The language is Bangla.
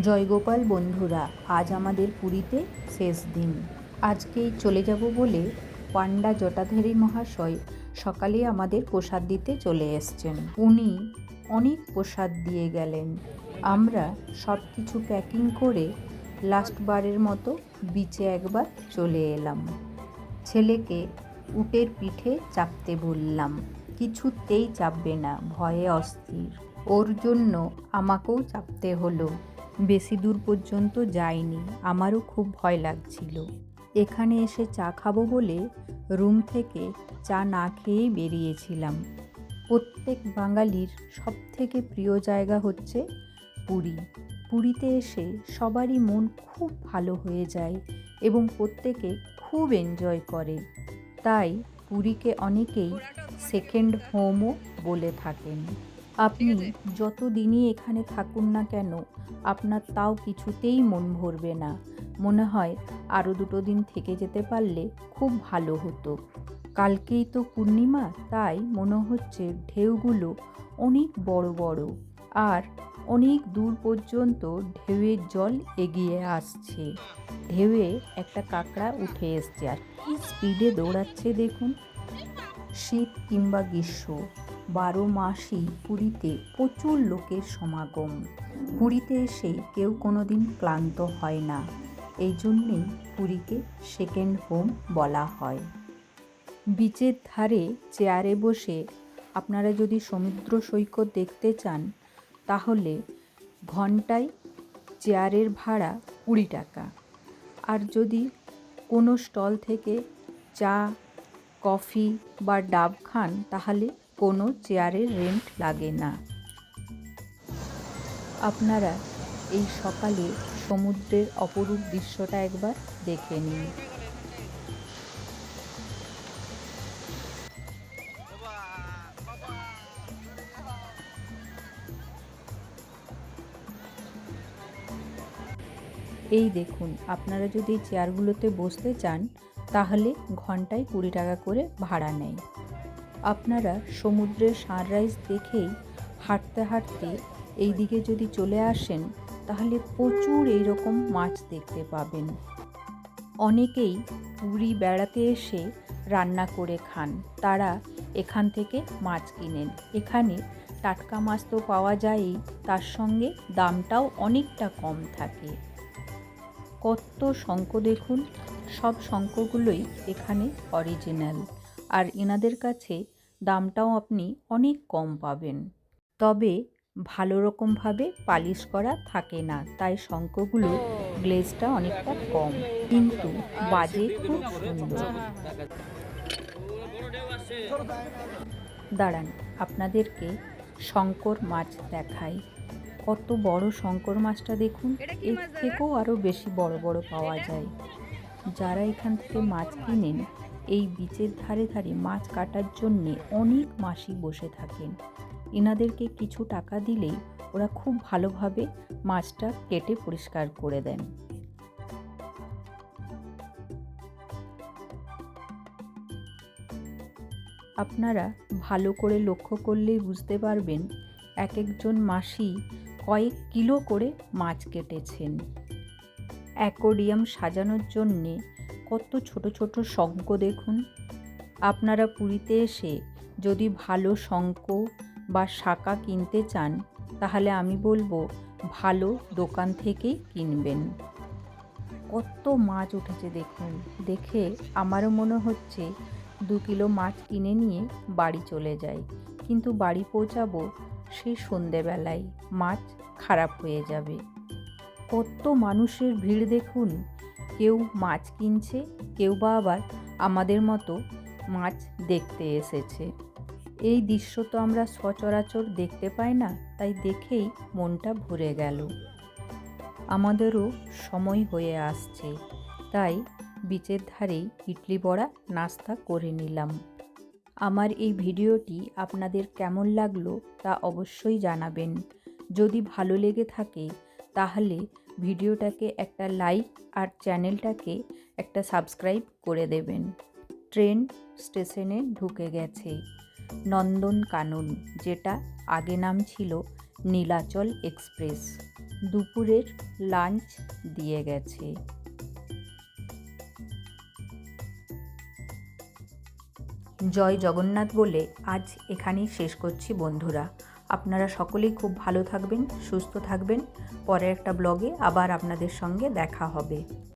জয়গোপাল বন্ধুরা, আজ আমাদের পুরীতে শেষ দিন। আজকেই চলে যাব বলে পান্ডা জটাধারী মহাশয় সকালে আমাদের প্রসাদ দিতে চলে এসছেন। উনি অনেক প্রসাদ দিয়ে গেলেন। আমরা সব কিছু প্যাকিং করে লাস্ট বারের মতো বিচে একবার চলে এলাম। ছেলেকে উটের পিঠে চাপতে বললাম, কিছুতেই চাপবে না, ভয়ে অস্থির। ওর জন্য আমাকেও চাপতে হলো। বেশি দূর পর্যন্ত যাইনি, আমারও খুব ভয় লাগছিল। এখানে এসে চা খাব বলে রুম থেকে চা না খেয়েই বেরিয়েছিলাম। প্রত্যেক বাঙালির সবথেকে প্রিয় জায়গা হচ্ছে পুরী। পুরীতে এসে সবারই মন খুব ভালো হয়ে যায় এবং প্রত্যেকে খুব এনজয় করে। তাই পুরীকে অনেকেই সেকেন্ড হোমও বলে থাকেন। আপনি যত দিনই এখানে থাকুন না কেন আপনার তাও কিছুতেই মন ভরবে না। মনে হয় আরও দুটো দিন থেকে যেতে পারলে খুব ভালো হতো। কালকেই তো পূর্ণিমা তাই মনে হচ্ছে ঢেউগুলো অনেক বড় বড় আর অনেক দূর পর্যন্ত ঢেউয়ের জল এগিয়ে আসছে। ঢেউয়ে একটা কাঁকড়া উঠে এসছে আর কি স্পিডে দৌড়াচ্ছে দেখুন। শীত কিংবা গ্রীষ্ম। বারো মাসই পুরীতে প্রচুর লোকের সমাগম। পুরীতে এসে কেউ কোনো দিন ক্লান্ত হয় না। এই জন্যেই পুরীকে সেকেন্ড হোম বলা হয়। বিচের ধারে চেয়ারে বসে আপনারা যদি সমুদ্র সৈকত দেখতে চান, তাহলে ঘন্টায় চেয়ারের ভাড়া কুড়ি টাকা। আর যদি কোনো স্টল থেকে চা, কফি বা ডাব খান, তাহলে কোনো চেয়ারের রেন্ট লাগে না। আপনারা এই সকালে সমুদ্রের অপরূপ দৃশ্যটা একবার দেখে নিন। এই দেখুন, আপনারা যদি চেয়ারগুলোতে বসতে চান, তাহলে ঘন্টায় কুড়ি টাকা করে ভাড়া নেয়। আপনারা সমুদ্রের সানরাইজ দেখেই হাঁটতে হাঁটতে এই দিকে যদি চলে আসেন, তাহলে প্রচুর এই রকম মাছ দেখতে পাবেন। অনেকেই পুরী বেড়াতে এসে রান্না করে খান। তারা এখান থেকে মাছ কিনেন। এখানে টাটকা মাছ তো পাওয়া যায়ই, তার সঙ্গে দামটাও অনেকটা কম থাকে। কত শঙ্খ দেখুন, সব শঙ্খগুলোই এখানে অরিজিনাল আর এনাদের কাছে দামটাও আপনি অনেক কম পাবেন। তবে ভালো রকমভাবে পালিশ করা থাকে না তাই শঙ্খগুলো গ্লেজটা অনেকটা কম কিন্তু বাজে খুব সুন্দর। দাঁড়ান আপনাদেরকে শঙ্কর মাছ দেখাই। কত বড় শঙ্কর মাছটা দেখুন এর থেকেও আরও বেশি বড় বড় পাওয়া যায়। যারা এখান থেকে মাছ কিনেন এই বিচের ধারে ধারে মাছ কাটার জন্যে অনেক মাসি বসে থাকেন। এনাদেরকে কিছু টাকা দিলেই ওরা খুব ভালোভাবে মাছটা কেটে পরিষ্কার করে দেন। আপনারা ভালো করে লক্ষ্য করলেই বুঝতে পারবেন, এক একজন মাসি কয়েক কিলো করে মাছ কেটেছেন। অ্যাকোডিয়াম সাজানোর জন্যে কত ছোট ছোট শঙ্খ দেখুন। আপনারা পুরীতে এসে যদি ভালো শঙ্খ বা শাঁকা কিনতে চান, তাহলে আমি বলব ভালো দোকান থেকেই কিনবেন। কত মাছ উঠেছে দেখুন। দেখে আমারও মনে হচ্ছে দু কিলো মাছ কিনে নিয়ে বাড়ি চলে যাই। কিন্তু বাড়ি পৌঁছাবো সেই সন্ধেবেলায়, মাছ খারাপ হয়ে যাবে। কত মানুষের ভিড় দেখুন। কেউ মাছ কিনছে, কেউ বা আবার আমাদের মতো মাছ দেখতে এসেছে। এই দৃশ্য তো আমরা সচরাচর দেখতে পাই না, তাই দেখেই মনটা ভরে গেল। আমাদেরও সময় হয়ে আসছে, তাই বিচের ধারেই ইডলি বড়া নাস্তা করে নিলাম। আমার এই ভিডিওটি আপনাদের কেমন লাগল তা অবশ্যই জানাবেন। যদি ভালো লেগে থাকে, তাহলে ভিডিওটাকে একটা লাইক আর চ্যানেলটাকে একটা সাবস্ক্রাইব করে দেবেন। ট্রেন স্টেশনে ঢুকে গেছে। নন্দন কানন, যেটা আগে নাম ছিল নীলাচল এক্সপ্রেস, দুপুরের লাঞ্চ দিয়ে গেছে। জয় জগন্নাথ বলে আজ এখানেই শেষ করছি বন্ধুরা। আপনারা সকলেই খুব ভালো থাকবেন, সুস্থ থাকবেন। পরের একটা ব্লগে আবার আপনাদের সঙ্গে দেখা হবে।